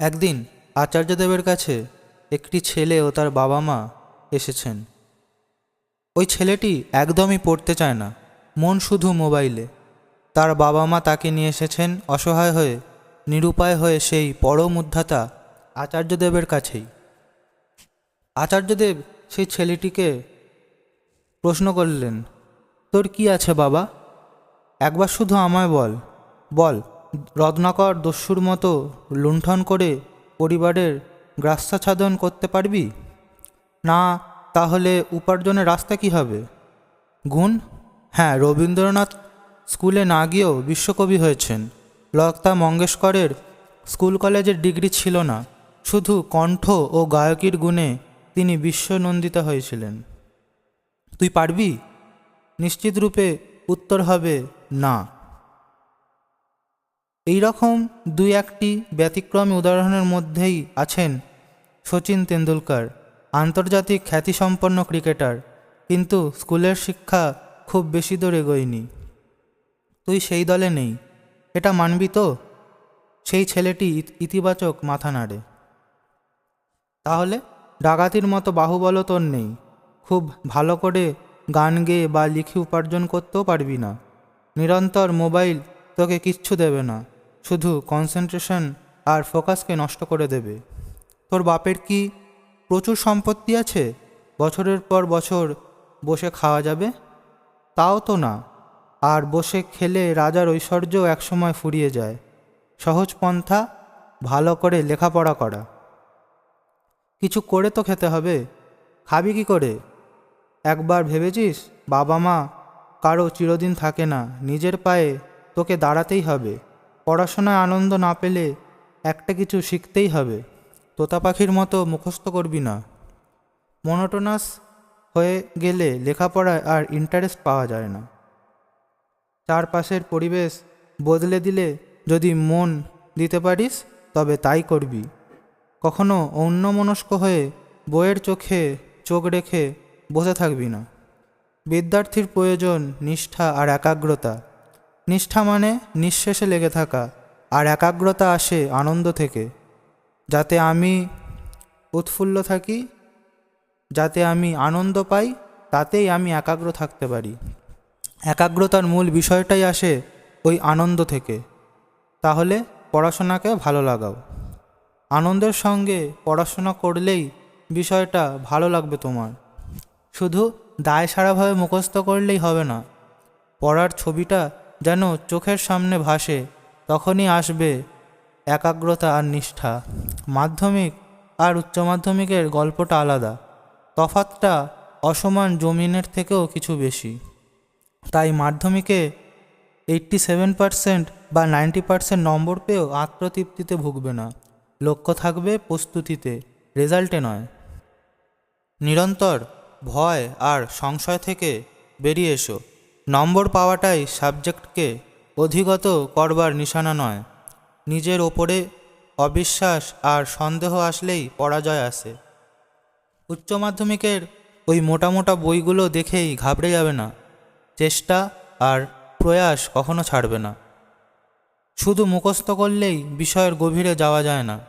একদিন আচার্যদেবের কাছে একটি ছেলে ও তার বাবা মা এসেছেন। ওই ছেলেটি একদমই পড়তে চায় না, মন শুধু মোবাইলে। তার বাবা মা তাকে নিয়ে এসেছেন অসহায় হয়ে, নিরুপায় হয়ে সেই পরম উদ্ধাতা আচার্যদেবের কাছেই। আচার্যদেব সেই ছেলেটিকে প্রশ্ন করলেন, তোর কি আছে বাবা? একবার শুধু আমায় বল বল। রত্নাকর দস্যুর মতো লুণ্ঠন করে পরিবারের গ্রাস্যাচ্ছাদন করতে পারবি? না, তাহলে উপার্জনের রাস্তা কি হবে? গুণ? হ্যাঁ রবীন্দ্রনাথ স্কুলে না গিয়েও বিশ্বকবি হয়েছেন। লতা মঙ্গেশকরের স্কুল কলেজের ডিগ্রি ছিল না। শুধু কণ্ঠ ও গায়কির গুণে তিনি বিশ্বনন্দিত হয়েছিলেন। তুই পারবি? নিশ্চিত রূপে উত্তর হবে না। এই রকম দুই একটি ব্যতিক্রমী উদাহরণের মধ্যেই আছেন সচিন তেন্ডুলকর, আন্তর্জাতিক খ্যাতিসম্পন্ন ক্রিকেটার, কিন্তু স্কুলের শিক্ষা খুব বেশি দূর এগোয়নি। তুই সেই দলে নেই, এটা মানবি তো? সেই ছেলেটি ইত- ইতিবাচক মাথা নাড়ে। তাহলে ডাকাতির মতো বাহুবল তোর নেই, খুব ভালো করে গান গেয়ে বা লিখে উপার্জন করতেও পারবি না। নিরন্তর মোবাইল তোকে কিচ্ছু দেবে না। শুধু কনসেন্ট্রেশন আর ফোকাসকে নষ্ট করে দেবে। তোর বাপের কি প্রচুর সম্পত্তি আছে? বছরের পর বছর বসে খাওয়া যাবে? তাও তো না। আর বসে খেলে রাজার ঐশ্বর্য একসময় ফুরিয়ে যায়। সহজ পন্থা, ভালো করে লেখাপড়া করা। কিছু করে তো খেতে হবে। খাবি কি করে? একবার ভেবেছিস বাবা মা কারও চিরদিন থাকে না, নিজের পায়ে তোকে দাঁড়াতেই হবে। পড়াশোনায় আনন্দ না পেলে একটা কিছু শিখতেই হবে। তোতা পাখির মতো মুখস্থ করবি না। মনোটোনাস হয়ে গেলে লেখাপড়ায় আর ইন্টারেস্ট পাওয়া যায় না। চারপাশের পরিবেশ বদলে দিলে যদি মন দিতে পারিস, তবে তাই করবি। কখনো অন্যমনস্ক হয়ে বইয়ের চোখে চোখ রেখে বসে থাকবি না। বিদ্যার্থীর প্রয়োজন নিষ্ঠা আর একাগ্রতা। নিষ্ঠা মানে নিঃশেষে লেগে থাকা আর একাগ্রতা আসে আনন্দ থেকে। যাতে আমি উৎফুল্ল থাকি, যাতে আমি আনন্দ পাই, তাতেই আমি একাগ্র থাকতে পারি। একাগ্রতার মূল বিষয়টাই আসে ওই আনন্দ থেকে। তাহলে পড়াশোনাকে ভালো লাগাও। আনন্দের সঙ্গে পড়াশোনা করলেই বিষয়টা ভালো লাগবে তোমার। শুধু দায় সারাভাবে মুখস্থ করলেই হবে না, পড়ার ছবিটা যেন চোখের সামনে ভাসে, তখনই আসবে একাগ্রতা আর নিষ্ঠা। মাধ্যমিক আর উচ্চ মাধ্যমিকের গল্পটা আলাদা। তফাতটা অসমান জমিনের থেকেও কিছু বেশি। তাই মাধ্যমিকে এইট্টি সেভেন পার্সেন্ট বা নাইনটি পার্সেন্ট নম্বর পেয়েও আত্মতৃপ্তিতে ভুগবে না। লক্ষ্য থাকবে প্রস্তুতিতে, রেজাল্টে নয়। নিরন্তর ভয় আর সংশয় থেকে বেরিয়ে এসো। নম্বর পাওয়াটাই সাবজেক্টকে অধিগত করবার নিশানা নয়। নিজের ওপরে অবিশ্বাস আর সন্দেহ আসলেই পরাজয় আসে। উচ্চ মাধ্যমিকের ওই মোটা মোটা বইগুলো দেখেই ঘাবড়ে যাবে না। চেষ্টা আর প্রয়াস কখনো ছাড়বে না। শুধু মুখস্থ করলেই বিষয়ের গভীরে যাওয়া যায় না।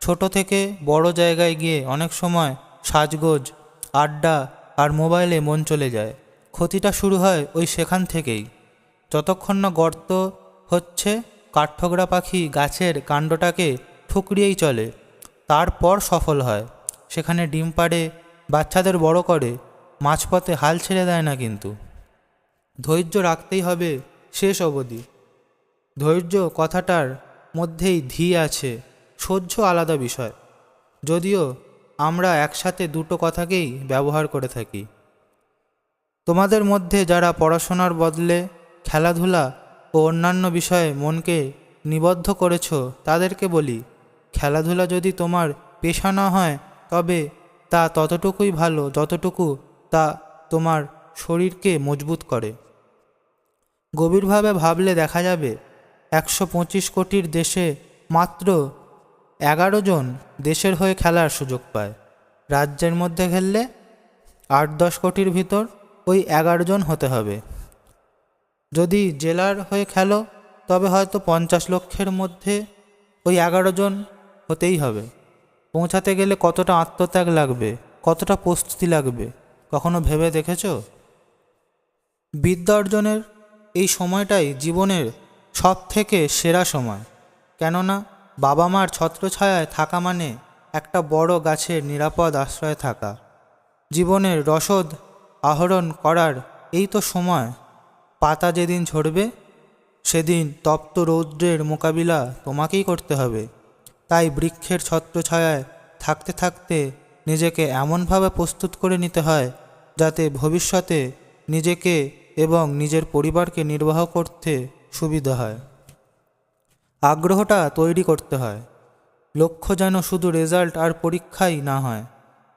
ছোট থেকে বড় জায়গায় গিয়ে অনেক সময় সাজগোজ, আড্ডা আর মোবাইলে মন চলে যায়। ক্ষতিটা শুরু হয় ওই সেখান থেকেই। যতক্ষণ না গর্ত হচ্ছে, কাঠঠোকরা পাখি গাছের কাণ্ডটাকে ঠুকরিয়েই চলে। তারপর সফল হয়। সেখানে ডিম পাড়ে, বাচ্চাদের বড় করে, মাঝপথে হাল ছেড়ে দেয় না কিন্তু। ধৈর্য রাখতেই হবে শেষ অবধি। ধৈর্য কথাটার মধ্যেই ধী আছে, সহ্য আলাদা বিষয়। যদিও আমরা একসাথে দুটো কথাকেই ব্যবহার করে থাকি। তোমাদের মধ্যে যারা পড়াশোনার বদলে খেলাধুলা ও অন্যান্য বিষয়ে মনকে নিবদ্ধ করেছ, তাদেরকে বলি, খেলাধুলা যদি তোমার পেশা না হয়, তবে তা ততটুকুই ভালো যতটুকু তা তোমার শরীরকে মজবুত করে। গভীরভাবে ভাবলে দেখা যাবে, একশো পঁচিশ কোটির দেশে মাত্র এগারো জন দেশের হয়ে খেলার সুযোগ পায়। রাজ্যের মধ্যে খেললে আট দশ কোটির ভিতর ওই এগারো জন হতে হবে। যদি জেলার হয়ে খেলো, তবে হয়তো পঞ্চাশ লক্ষের মধ্যে ওই এগারো জন হতেই হবে। পৌঁছাতে গেলে কতটা আত্মত্যাগ লাগবে, কতটা প্রস্তুতি লাগবে, কখনো ভেবে দেখেছ? বিদ্যা অর্জনের এই সময়টাই জীবনের সব থেকে সেরা সময়। কেননা বাবা মার ছত্রছায়ায় থাকা মানে একটা বড় গাছের নিরাপদ আশ্রয়ে থাকা। জীবনের রসদ আহরণ করার এই তো সময়। পাতা যেদিন ঝরবে, সেদিন তপ্ত রৌদ্রের মোকাবিলা তোমাকেই করতে হবে। তাই বৃক্ষের ছত্রছায়ায় থাকতে থাকতে নিজেকে এমনভাবে প্রস্তুত করে নিতে হয়, যাতে ভবিষ্যতে নিজেকে এবং নিজের পরিবারকে নির্বাহ করতে সুবিধা হয়। আগ্রহটা তৈরি করতে হয়। লক্ষ্য যেন শুধু রেজাল্ট আর পরীক্ষাই না হয়।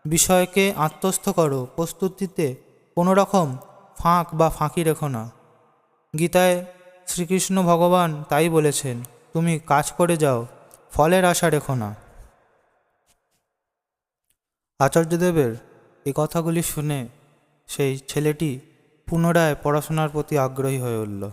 বিষয়কে আত্মস্থ করো প্রস্তুতিতে কোনো রকম ফাঁক বা ফাঁকি রেখো না। গীতায় শ্রীকৃষ্ণ ভগবান তাই বলেছেন, তুমি কাজ করে যাও, ফলের আশা রেখো না। আচার্যদেবের এই কথাগুলি শুনে সেই ছেলেটি পুনরায় পড়াশোনার প্রতি আগ্রহী হয়ে উঠল।